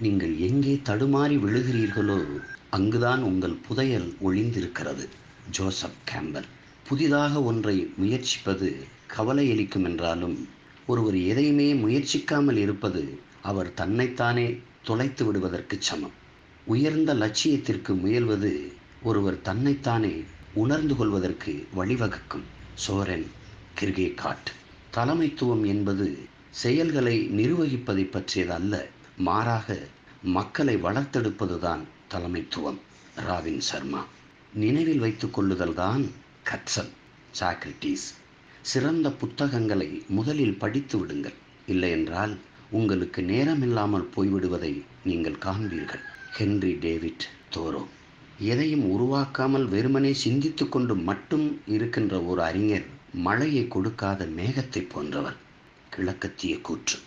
நீங்கள் எங்கே தடுமாறி விழுகிறீர்களோ அங்குதான் உங்கள் புதையல் ஒளிந்திருக்கிறது. Joseph Campbell. புதிதாக ஒன்றை முயற்சிப்பது கவலையளிக்கும் என்றாலும் ஒருவர் எதையுமே முயற்சிக்காமல் இருப்பது அவர் தன்னைத்தானே தொலைத்து விடுவதற்கு சமம். உயர்ந்த லட்சியத்திற்கு முயல்வது ஒருவர் தன்னைத்தானே உணர்ந்து கொள்வதற்கு வழிவகுக்கும். சோரன் கிர்கே காட் தலைமைத்துவம் என்பது செயல்களை நிர்வகிப்பதை பற்றியது அல்ல மாறாக மக்களை வளர்த்தெடுப்பதுதான் தலைமைத்துவம். ராவின் சர்மா நினைவில் வைத்துக் கொள்ளுதல்தான் கற்றல் சாக்ரட்டிஸ் சிறந்த புத்தகங்களை முதலில் படித்து விடுங்கள். இல்லையென்றால் உங்களுக்கு நேரமில்லாமல் போய்விடுவதை நீங்கள் காண்பீர்கள். ஹென்றி டேவிட் தோரோ எதையும் உருவாக்காமல் வெறுமனே சிந்தித்து கொண்டு மட்டும் இருக்கின்ற ஒரு அறிஞர் மழையை கொடுக்காத மேகத்தை போன்றவர். கிழக்கத்திய கூற்று